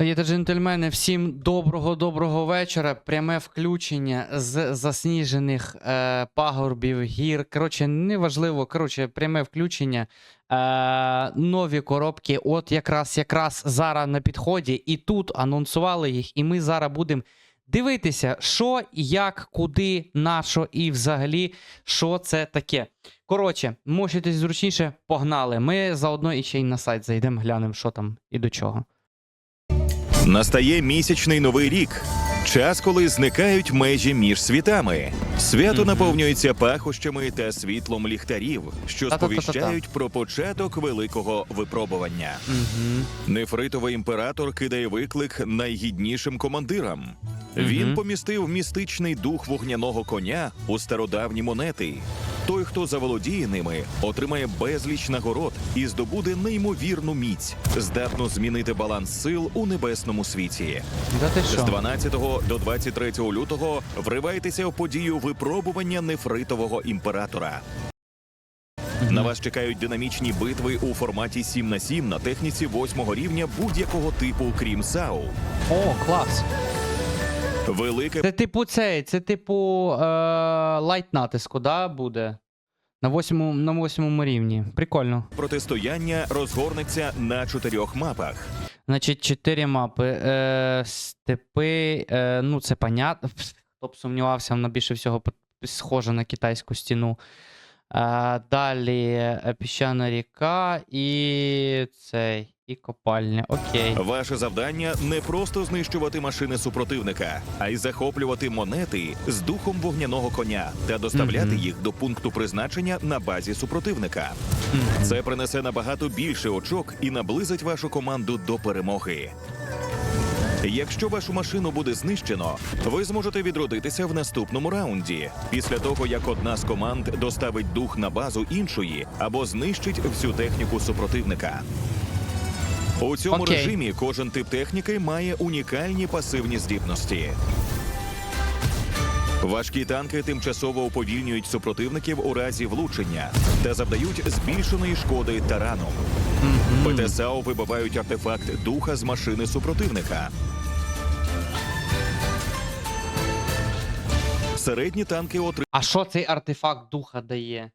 Є та джентльмени, всім доброго доброго вечора. Пряме включення з засніжених е, пагорбів, гір. Коротше, неважливо. Коротше, пряме включення. Е, нові коробки. От якраз якраз зараз на підході. І тут анонсували їх. І ми зараз будемо дивитися, що, як, куди, на що і взагалі, що це таке. Коротше, можете зручніше, погнали. Ми заодно і ще й на сайт зайдемо, глянемо, що там і до чого. Настає місячний новий рік. Час, коли зникають межі між світами. Свято наповнюється пахощами та світлом ліхтарів, що Та-та-та-та-та. сповіщають про початок великого випробування. Нефритовий імператор кидає виклик найгіднішим командирам. Він помістив містичний дух вогняного коня у стародавні монети. Той, хто заволодіє ними, отримає безліч нагород і здобуде неймовірну міць, здатну змінити баланс сил у небесному світі. Да ти З що? 12 до 23 лютого вривайтеся в подію випробування нефритового імператора. На вас чекають динамічні битви у форматі 7 на 7 на техніці 8 рівня будь-якого типу, крім САУ. О, клас. Велике Це типу цей, це типу е, лайт натиску, да, буде? На восьмому, на восьмому рівні. Прикольно. протистояння розгорнеться на чотирьох мапах. Значить, чотири мапи. Е, степи, е, ну це понятно. Хто б сумнівався, вона більше всього по- схожа на китайську стіну. Е, далі е, піщана ріка і цей, і копальня. Окей. Ваше завдання не просто знищувати машини супротивника, а й захоплювати монети з духом вогняного коня та доставляти Мгм. їх до пункту призначення на базі супротивника. Мгм. Це принесе набагато більше очок і наблизить вашу команду до перемоги. Якщо вашу машину буде знищено, ви зможете відродитися в наступному раунді після того, як одна з команд доставить дух на базу іншої або знищить всю техніку супротивника. У цьому Окей. режимі кожен тип техніки має унікальні пасивні здібності. Важкі танки тимчасово уповільнюють супротивників у разі влучення та завдають збільшеної шкоди тараном. Мгм. ПТСАУ вибивають артефакт духа з машини супротивника. Середні танки А що цей артефакт духа дає?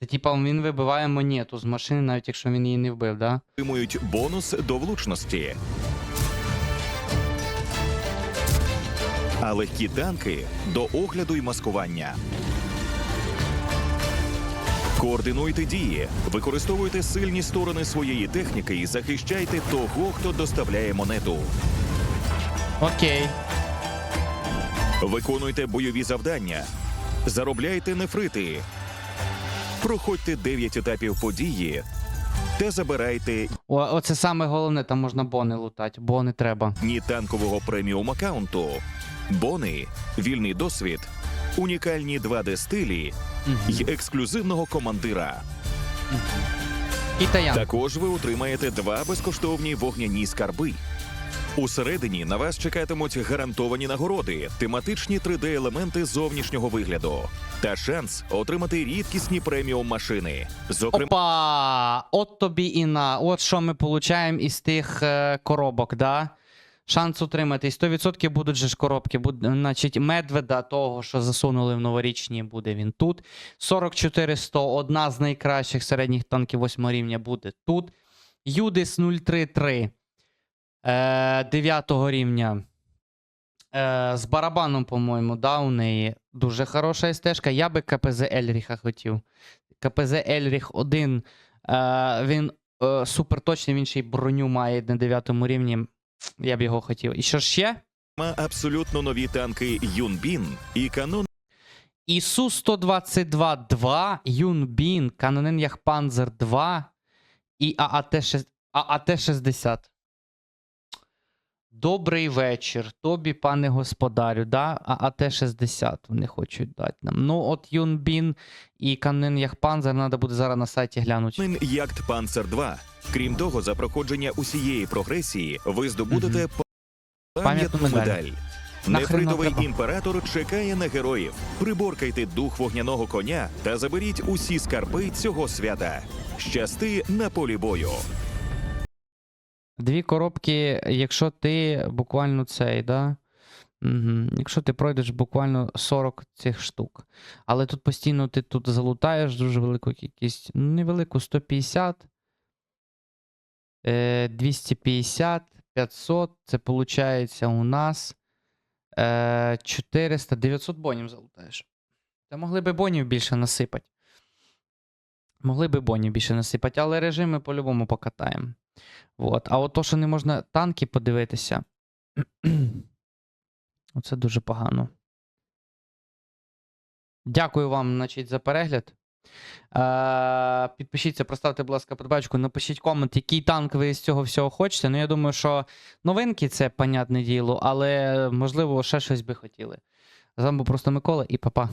Це типа він вибиває монету з машини, навіть якщо він її не вбив, да? отримують бонус до влучності. А легкі танки до огляду і маскування. Координуйте дії, використовуйте сильні сторони своєї техніки і захищайте того, хто доставляє монету. Окей. Виконуйте бойові завдання, заробляйте нефрити, проходьте 9 етапів події та забирайте О, оце саме головне, там можна бони лутати, бони треба. дні танкового преміум аккаунту, бони, вільний досвід, унікальні 2D стилі й ексклюзивного командира. Китаян. Також ви отримаєте два безкоштовні вогняні скарби. Усередині на вас чекатимуть гарантовані нагороди, тематичні 3D-елементи зовнішнього вигляду та шанс отримати рідкісні преміум машини. Зокрема, Опа! От тобі і на. От що ми получаємо із тих е, коробок, да? Шанс утримати. І 100% будуть же ж коробки. Буд, значить, медведа того, що засунули в новорічні, буде він тут. 44 100, одна з найкращих середніх танків 8 рівня буде тут. Юдис 033 е, 9 рівня. Е, з барабаном, по-моєму, да, у неї дуже хороша стежка. Я би КПЗ Ельріха хотів. КПЗ Ельріх 1. Е, він е, супер точний, він ще й броню має на 9 рівні. Я б його хотів. І що ж ще? абсолютно нові танки Юнбін і канон ісу 122 2, Юнбін, Канонен Яхпанзер 2 і ААТ 6 ААТ 60. Добрий вечір. Тобі, пане господарю, да? ААТ 60 вони хочуть дати нам. Ну, от Юнбін і Канонен Яхпанзер треба буде зараз на сайті глянути. Ягд Панцер 2. Крім того, за проходження усієї прогресії ви здобудете пам'ятну Пам'ятну медаль. медаль. Нефритовий імператор чекає на героїв. Приборкайте дух вогняного коня та заберіть усі скарби цього свята. Щасти на полі бою. Дві коробки, якщо ти буквально цей, да? Угу. Якщо ти пройдеш буквально 40 цих штук. Але тут постійно ти тут залутаєш дуже велику кількість. Ну, невелику 150. Е, 250, 500. Це виходить у нас е, 400, 900 бонів залутаєш. Та могли би бонів більше насипати. Могли би бонів більше насипати, але режими по-любому покатаємо. Вот. А от то, що не можна танки подивитися. Оце дуже погано. Дякую вам, значить, за перегляд. Е, підпишіться, проставте, будь ласка, подбачку, напишіть комент, який танк ви з цього всього хочете. Ну, я думаю, що новинки це понятне діло, але можливо ще щось би хотіли. З вами був просто Микола і па-па.